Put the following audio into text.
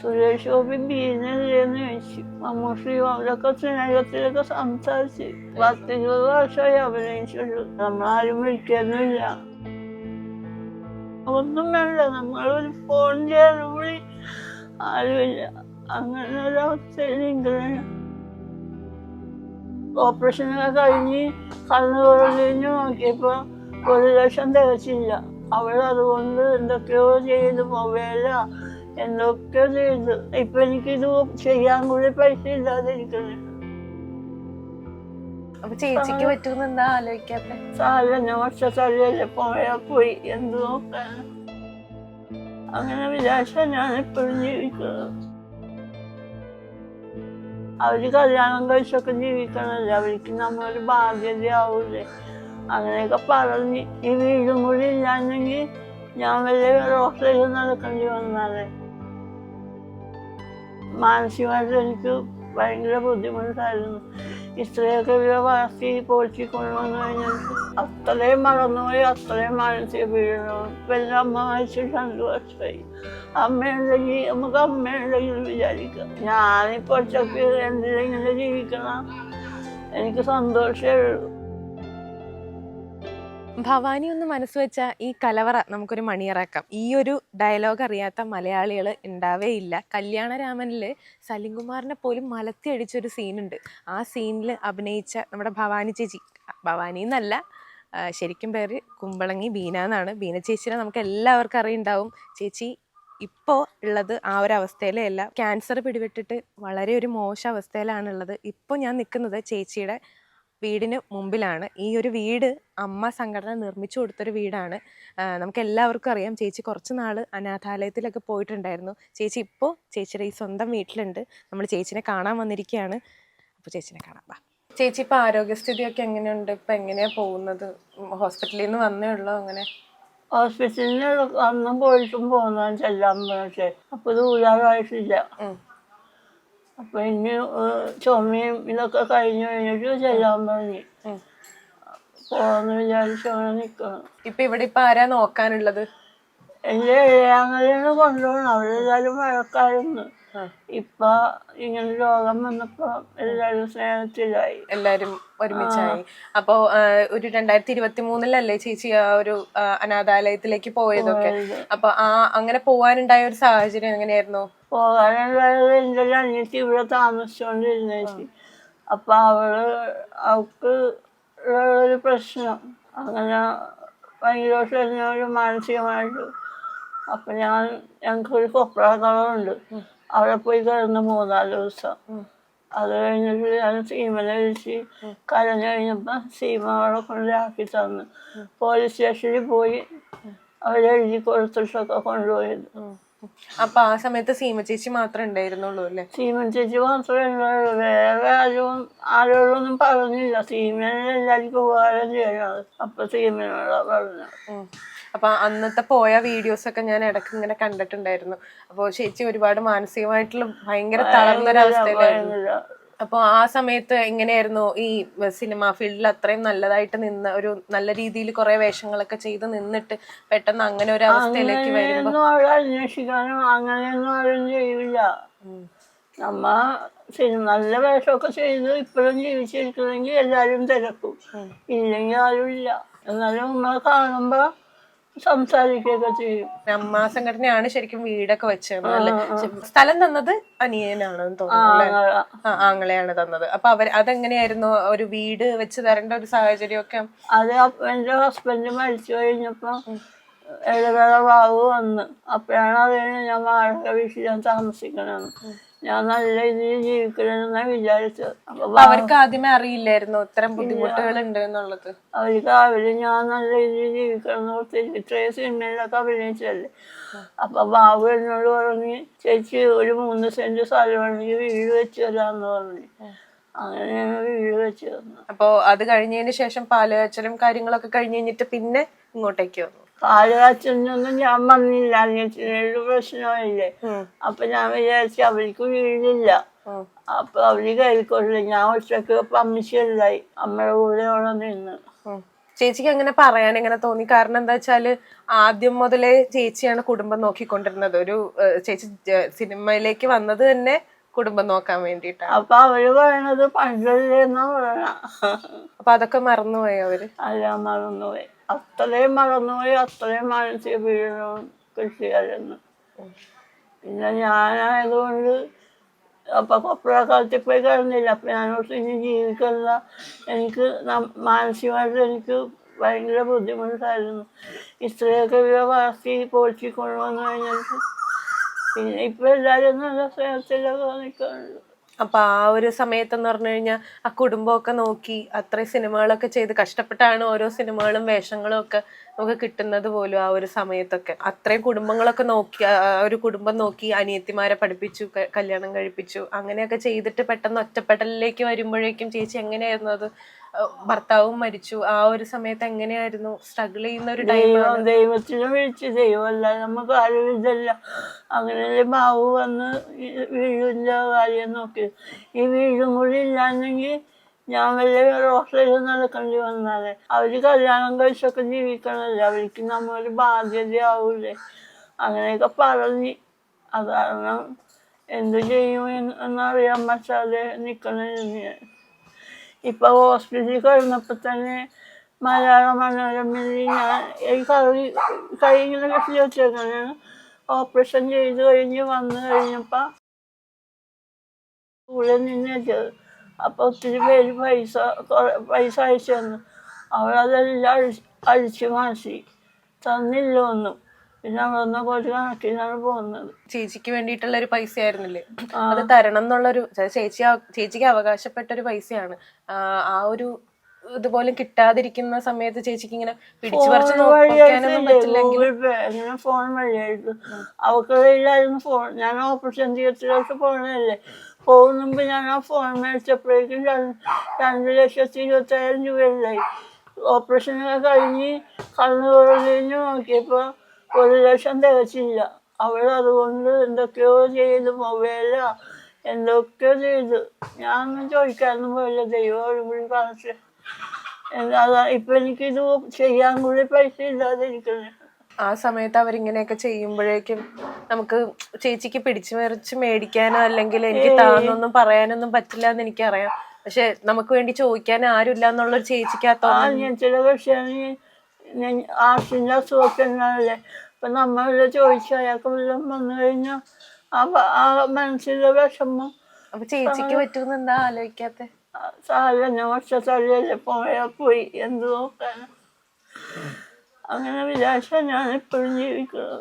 സുരേഷ് ഗോപി ബീനെന്ന് ചോദിച്ചു മമ്മൂട്ടി അവരൊക്കെ സ്നേഹത്തിലൊക്കെ സംസാരിച്ച് പത്തിരുപത് വർഷമായി അഭിനയിച്ചുള്ളൂ നമ്മളാരും വിളിക്കുന്നില്ല ഒന്നും വേണ്ട നമ്മളൊരു ഫോൺ ചെയ്യാൻ കൂടി അങ്ങനെ ഒരവസ്ഥയിൽ ഇങ്ങനെ ഓപ്പറേഷനൊക്കെ കഴിഞ്ഞ് കണ്ണു കഴിഞ്ഞ് നോക്കിയപ്പോ ഒരു ലക്ഷം തികച്ചില്ല അവൾ അതുകൊണ്ട് എന്തൊക്കെയോ ചെയ്തു എന്തൊക്കെയോ ചെയ്തു ഇപ്പൊ എനിക്കിത് ചെയ്യാൻ കൂടി പൈസ ഇല്ലാതിരിക്കുന്നു അപ്പൊ ചേച്ചിക്ക് പറ്റുമെന്ന് എന്താ ആലോചിക്കാത്ത സാരല്ല വർഷത്തല്ലേ പോയാ പോയി എന്ത് നോക്കാൻ അങ്ങനെ വിചാരിച്ച ഞാൻ എപ്പോഴും ജീവിക്കുന്നത് അവർ കല്യാണം കഴിച്ചൊക്കെ ജീവിക്കണല്ലേ അവർക്ക് നമ്മളൊരു ബാധ്യതയാവൂലേ അങ്ങനെയൊക്കെ പറഞ്ഞ് ഈ വീടും കൂടി ഇല്ലാന്നെങ്കിൽ ഞാൻ വലിയ റോട്ടിൽ നടക്കേണ്ടി വന്നാലേ മാനസികമായിട്ട് എനിക്ക് ഭയങ്കര ബുദ്ധിമുട്ടായിരുന്നു. ഇത്രയൊക്കെ ഇവരെ വളർത്തി പോറ്റി കൊണ്ടുവന്നു കഴിഞ്ഞാൽ അത്രയും മറന്നുപോയി അത്രയും മാനസിക പീഡനവും ഇപ്പം എന്റെ അമ്മ മരിച്ചിട്ട് രണ്ട് വർഷമായി. അമ്മയുണ്ടെങ്കിൽ നമുക്ക് അമ്മയുണ്ടെങ്കിൽ വിചാരിക്കാം. ഞാനിപ്പോൾ ഒറ്റയ്ക്ക് എന്തിനാ ഇങ്ങനെ ജീവിക്കണം. എനിക്ക് സന്തോഷമേ ഉള്ളൂ. ഭവാനി ഒന്ന് മനസ്സ് വെച്ച ഈ കലവറ നമുക്കൊരു മണിയറാക്കാം. ഈ ഒരു ഡയലോഗ് അറിയാത്ത മലയാളികൾ ഉണ്ടാവേ ഇല്ല കല്യാണരാമനിൽ സലിംകുമാറിനെ പോലും മലത്തി അടിച്ചൊരു സീനുണ്ട്. ആ സീനിൽ അഭിനയിച്ച നമ്മുടെ ഭവാനി ചേച്ചി ഭവാനി എന്നല്ല ശരിക്കും പേര് കുമ്പളങ്ങി ബീന എന്നാണ്. ബീന ചേച്ചിനെ നമുക്ക് എല്ലാവർക്കും അറിയുണ്ടാവും. ചേച്ചി ഇപ്പോൾ ഉള്ളത് ആ ഒരു അവസ്ഥയിലേ അല്ല. ക്യാൻസർ പിടിപെട്ടിട്ട് വളരെ ഒരു മോശം അവസ്ഥയിലാണുള്ളത്. ഇപ്പോൾ ഞാൻ നിൽക്കുന്നത് ചേച്ചിയുടെ വീടിന് മുമ്പിലാണ്. ഈ ഒരു വീട് അമ്മ സംഘടന നിർമ്മിച്ചു കൊടുത്തൊരു വീടാണ്. നമുക്ക് എല്ലാവർക്കും അറിയാം. ചേച്ചി കുറച്ച് നാൾ അനാഥാലയത്തിലൊക്കെ പോയിട്ടുണ്ടായിരുന്നു. ചേച്ചി ഇപ്പോൾ ചേച്ചിയുടെ ഈ സ്വന്തം വീട്ടിലുണ്ട്. നമ്മൾ ചേച്ചിനെ കാണാൻ വന്നിരിക്കുകയാണ്. അപ്പോൾ ചേച്ചിനെ കാണാം. വാ. ചേച്ചി ഇപ്പോൾ ആരോഗ്യസ്ഥിതിയൊക്കെ എങ്ങനെയുണ്ട്? ഇപ്പം എങ്ങനെയാണ് പോകുന്നത്? ഹോസ്പിറ്റലിൽ നിന്ന് വന്നേ ഉള്ളൂ അങ്ങനെ? ഹോസ്പിറ്റലിൽ അന്നും പോയിട്ടും പോകുന്നതെന്ന് ചെല്ലാൻ പക്ഷേ അപ്പോൾ ഇത് ഊരാറായിട്ടില്ല. അപ്പൊ ഇനി ചുമയും ഇതൊക്കെ കഴിഞ്ഞു കഴിഞ്ഞിട്ട് ചെല്ലാൻ പറഞ്ഞു. ഉം. പോകാന്ന് വിചാരിച്ച് അങ്ങനെ നിൽക്കണം ഇപ്പം ഇവിടെ ഇപ്പൊ ആരാ നോക്കാനുള്ളത്? എന്റെ ഏഴാങ്ങളിന്ന് കൊണ്ടുപോകണം. അവരെല്ലാവരും വഴക്കായിരുന്നു. ഇപ്പൊ ഇങ്ങനെ രോഗം വന്നപ്പോ എല്ലാരും സ്നേഹത്തിലായി. എല്ലാരും ഒരുമിച്ചായി. അപ്പോ ഒരു രണ്ടായിരത്തി ഇരുപത്തി മൂന്നിലല്ലേ ചേച്ചി ആ ഒരു അനാഥാലയത്തിലേക്ക് പോയതൊക്കെ? അപ്പൊ ആ അങ്ങനെ പോവാനുണ്ടായ ഒരു സാഹചര്യം എങ്ങനെയായിരുന്നു? പോകാനുണ്ടായത് എന്റെ ഒരു അനിയത്തി ഇവിടെ താമസിച്ചുകൊണ്ടിരുന്നേച്ചി അപ്പം അവൾ അവൾക്ക് ഒരു പ്രശ്നം. അങ്ങനെ ഭയങ്കര ഒരു മാനസികമായിട്ട്. അപ്പം ഞാൻ ഞങ്ങൾക്കൊരു കൊപ്രാക്കളമുണ്ട് അവിടെ പോയി കിടന്ന് മൂന്നാൽ ദിവസം. അത് കഴിഞ്ഞിട്ട് ഞാൻ സീമനെ വിളിച്ച് കരഞ്ഞു കഴിഞ്ഞപ്പോ സീമ അവിടെ കൊണ്ടാക്കി തന്നു. പോലീസ് സ്റ്റേഷനിൽ പോയി അവരെഴുതി കൊടുത്തിട്ടൊക്കെ കൊണ്ടുപോയത്. അപ്പൊ ആ സമയത്ത് സീമ ചേച്ചി മാത്രമേ ഉണ്ടായിരുന്നുള്ളൂ അല്ലേ? സീമ ചേച്ചി മാത്രമേ ഉണ്ടായുള്ളൂ വേറെ ആരും ആരോടൊന്നും പറഞ്ഞില്ല. സീമനെ എല്ലാവർക്കും ഉപകാരം ചെയ്യണത് അപ്പൊ സീമനോടാ പറഞ്ഞത് അപ്പൊ അന്നത്തെ പോയ വീഡിയോസ് ഒക്കെ ഞാൻ ഇടയ്ക്ക് ഇങ്ങനെ കണ്ടിട്ടുണ്ടായിരുന്നു. അപ്പൊ ചേച്ചി ഒരുപാട് മാനസികമായിട്ടുള്ള ഭയങ്കര തളർന്നൊരവസ്ഥയിലായിരുന്നു. ഭയങ്കര അപ്പൊ ആ സമയത്ത് എങ്ങനെയായിരുന്നു ഈ സിനിമ ഫീൽഡിൽ അത്രയും നല്ലതായിട്ട് നിന്ന് ഒരു നല്ല രീതിയിൽ കുറെ വേഷങ്ങളൊക്കെ ചെയ്ത് നിന്നിട്ട് പെട്ടെന്ന് അങ്ങനെ ഒരു അവസ്ഥയിലേക്ക് വരുമ്പോ? അങ്ങനെയൊന്നും അവിടെ അന്വേഷിക്കാനും അങ്ങനെയൊന്നും ആരും ചെയ്യില്ല. നമ്മ നല്ല വേഷമൊക്കെ ചെയ്ത് ഇപ്പോഴും ജീവിച്ചിരിക്കുന്നെങ്കിൽ എല്ലാരും തിരക്കും. ഇല്ലെങ്കിൽ ആരും ഇല്ല എന്നാലും നമ്മളെ കാണുമ്പോ സംസാരിക്കുകയൊക്കെ ചെയ്യും. അമ്മ സംഘടനയാണ് ശരിക്കും വീടൊക്കെ വെച്ചത്. സ്ഥലം തന്നത് അനിയനാണെന്ന് തോന്നുന്നു ആങ്ങളെയാണ് തന്നത്. അപ്പൊ അവർ അതെങ്ങനെയായിരുന്നു ഒരു വീട് വെച്ച് തരേണ്ട ഒരു സാഹചര്യമൊക്കെ? അത് എന്റെ ഹസ്ബൻഡ് മരിച്ചു കഴിഞ്ഞപ്പോ ഇടവേള വാവ് വന്ന്. അപ്പോഴാണ് അതിന് ഞാൻ വാടക വീട്ടിൽ ഞാൻ താമസിക്കണമെന്ന് ഞാൻ നല്ല രീതിയിൽ ജീവിക്കണമെന്നാ വിചാരിച്ചത് അപ്പൊ അവർക്ക് ആദ്യമേ അറിയില്ലായിരുന്നു ഇത്തരം ബുദ്ധിമുട്ടുകൾ ഉണ്ട് എന്നുള്ളത് അവർക്ക് അവർ ഞാൻ നല്ല രീതിയിൽ ജീവിക്കണം ഓർത്ത് ഇത്രയും സിനിമയിലൊക്കെ അഭിനയിച്ചല്ലേ അപ്പൊ ബാബു എന്നോട് പറഞ്ഞ് ചേച്ചി ഒരു മൂന്ന് സെന്റ് സ്ഥലമാണെങ്കിൽ വീട് വെച്ച് തരാന്ന് പറഞ്ഞു. അങ്ങനെയാണ് വീട് വെച്ച് തന്നു അപ്പൊ അത് കഴിഞ്ഞതിന് ശേഷം പാലുകാച്ചലും കാര്യങ്ങളൊക്കെ കഴിഞ്ഞ് കഴിഞ്ഞിട്ട് പിന്നെ ഇങ്ങോട്ടേക്ക് വന്നു. പാലുകാച്ചലിനൊന്നും ഞാൻ വന്നില്ല. അനിയത്തിനൊരു പ്രശ്നമില്ലേ. അപ്പൊ ഞാൻ വിചാരിച്ചു അവർക്ക് വീടില്ല. അപ്പൊ അവർ കയറിക്കൊണ്ടില്ല ഞാൻ ഒറ്റയ്ക്ക് പമ്മിച്ചല്ലായി അമ്മയുടെ കൂടെ അവിടെ നിന്ന്. ചേച്ചിക്ക് അങ്ങനെ പറയാൻ എങ്ങനെ തോന്നി? കാരണം എന്താ വെച്ചാൽ ആദ്യം മുതലേ ചേച്ചിയാണ് കുടുംബം നോക്കിക്കൊണ്ടിരുന്നത്. ഒരു ചേച്ചി സിനിമയിലേക്ക് വന്നത് തന്നെ കുടുംബം നോക്കാൻ വേണ്ടിട്ട് അപ്പൊ അവർ പറയണത് പറയണ. അപ്പൊ അതൊക്കെ മറന്നുപോയി അവർ? അല്ല മറന്നുപോയി. അത്രയും മറന്നുപോയി അത്രയും മാനസിക പീഡനവും കൃഷിയായിരുന്നു പിന്നെ ഞാനായതുകൊണ്ട് അപ്പൊ കൊപ്രാക്കാലത്തിൽ പോയി കിടന്നില്ല അപ്പൊ ഞാനോട്ട് ഇനി ജീവിക്കുന്ന എനിക്ക് മാനസികമായിട്ട് എനിക്ക് ഭയങ്കര ബുദ്ധിമുട്ടായിരുന്നു. ഇത്രയൊക്കെ വളർത്തി പോറ്റി കൊണ്ടുവന്നു കഴിഞ്ഞിട്ട് പിന്നെ ഇപ്പൊ എല്ലാരും നല്ല സ്നേഹത്തിലൊക്കെ നിൽക്കുന്നുണ്ട് അപ്പൊ ആ ഒരു സമയത്ത് എന്ന് പറഞ്ഞു കഴിഞ്ഞാൽ ആ കുടുംബമൊക്കെ നോക്കി അത്രയും സിനിമകളൊക്കെ ചെയ്ത് കഷ്ടപ്പെട്ടാണ് ഓരോ സിനിമകളും വേഷങ്ങളും ഒക്കെ നമുക്ക് കിട്ടുന്നത് പോലും ആ ഒരു സമയത്തൊക്കെ. അത്രയും കുടുംബങ്ങളൊക്കെ നോക്കി ആ ഒരു കുടുംബം നോക്കി അനിയത്തിമാരെ പഠിപ്പിച്ചു കല്യാണം കഴിപ്പിച്ചു അങ്ങനെയൊക്കെ ചെയ്തിട്ട് പെട്ടെന്ന് ഒറ്റപ്പെടലിലേക്ക് വരുമ്പോഴേക്കും ചേച്ചി എങ്ങനെയായിരുന്നു അത് ഭർത്താവും മരിച്ചു. ആ ഒരു സമയത്ത് എങ്ങനെയായിരുന്നു? സ്ട്രഗിൾ ചെയ്യുന്ന ഒരു ടൈം ദൈവത്തിന് വിളിച്ച് ദൈവമല്ല നമുക്ക് ആരും ഇതല്ല. അങ്ങനെ മാവ് വന്ന് വീഴില്ല വീടിന്റെ കാര്യം നോക്കി. ഈ വീഴും കൂടി ഇല്ലാന്നെങ്കിൽ ഞാൻ വലിയ റോസയിൽ നടക്കേണ്ടി വന്നാലേ. അവർ കല്യാണം കഴിച്ചൊക്കെ ജീവിക്കണല്ലേ അവർക്ക് നമ്മളൊരു ബാധ്യതയാവൂലേ? അങ്ങനെയൊക്കെ പറഞ്ഞ്. അത് കാരണം എന്ത് ചെയ്യും എന്ന് എന്നറിയാൻ പറ്റാതെ നിൽക്കണില്ല ഞാൻ ഇപ്പൊ ഹോസ്പിറ്റലിൽ കഴിഞ്ഞപ്പോ തന്നെ മലയാള മനോരമയിൽ ഞാൻ ഈ കൈ കൈ ഇങ്ങനെ കെട്ടി വെച്ചേക്കാണ് ഓപ്പറേഷൻ ചെയ്ത് കഴിഞ്ഞ് വന്നു കഴിഞ്ഞപ്പോൾ കൂടെ നിന്നത് അപ്പോൾ ഒത്തിരി പേര് പൈസ കൊറേ പൈസ അയച്ചു തന്നു അവരതെല്ലാം അഴിച്ചു മാറ്റി തന്നില്ല ഒന്നും പിന്നെ അവിടുന്ന് കുറച്ച് കണക്കിനാണ് പോകുന്നത്. ചേച്ചിക്ക് വേണ്ടിയിട്ടുള്ള ഒരു പൈസ ആയിരുന്നില്ലേ അത് തരണം എന്നുള്ളൊരു ചേച്ചി ചേച്ചിക്ക് അവകാശപ്പെട്ട ഒരു പൈസയാണ്. ആ, ഒരു ഇതുപോലെ കിട്ടാതിരിക്കുന്ന സമയത്ത് ചേച്ചിക്ക് ഇങ്ങനെ പിടിച്ചു പറിച്ച് നോക്കാനൊന്നും പറ്റില്ലെങ്കിൽ ഫോൺ വഴിയായിരുന്നു അവർക്ക് കയ്യിലായിരുന്നു ഫോൺ. ഞാൻ ഓപ്പറേഷൻ തിയേറ്ററിലേക്ക് പോകണല്ലേ പോകുന്ന മുമ്പ് ഞാൻ ആ ഫോൺ മേടിച്ചപ്പോഴേക്കും രണ്ട് രണ്ട് ലക്ഷത്തി ഇരുപത്തായിരം രൂപയിലായി ഓപ്പറേഷനൊക്കെ കഴിഞ്ഞ് കണ്ണു കഴിഞ്ഞ് നോക്കിയപ്പോൾ ഒരു ലക്ഷം തികച്ചില്ല അവൾ അതുകൊണ്ട് എന്തൊക്കെയോ ചെയ്തു മൊബൈല എന്തൊക്കെയോ ചെയ്തു. ഞാൻ ചോദിക്കാനൊന്നും പോയില്ല. ദൈവം ഒരു കൂടി കാണിച്ചു അതാ ഇപ്പൊ എനിക്കിത് ചെയ്യാൻ കൂടി പൈസ ഇല്ലാതെ ഇരിക്കുന്നത് ആ സമയത്ത് അവരിങ്ങനെയൊക്കെ ചെയ്യുമ്പോഴേക്കും നമുക്ക് ചേച്ചിക്ക് പിടിച്ചു മറിച്ച് മേടിക്കാനോ അല്ലെങ്കിൽ എനിക്ക് താന്നൊന്നും പറയാനൊന്നും പറ്റില്ല എന്ന് എനിക്കറിയാം. പക്ഷെ നമുക്ക് വേണ്ടി ചോദിക്കാൻ ആരുമില്ല എന്നുള്ളൊരു ചേച്ചിക്കകത്തോ ഞാൻ അങ്ങനത്തെ പക്ഷേ ആർട്ടിന്റെ അസുഖമൊക്കെ ഉണ്ടാവില്ലേ അപ്പൊ ചോദിച്ചയാൾക്ക് ചോദിച്ചു അയാൾക്ക് വല്ലതും വന്നു കഴിഞ്ഞാൽ ആ ആ മനസ്സിലെ വിഷമം. അപ്പൊ ചേച്ചിക്ക് പറ്റുമെന്ന് എന്താ ആലോചിക്കാത്തെ? വർഷ വർഷത്തല്ലേ പോയാൽ പോയി എന്ത് നോക്കാനാ? അങ്ങനെ വിചാരിച്ചാൽ ഞാൻ എപ്പോഴും ജീവിക്കുന്നത്.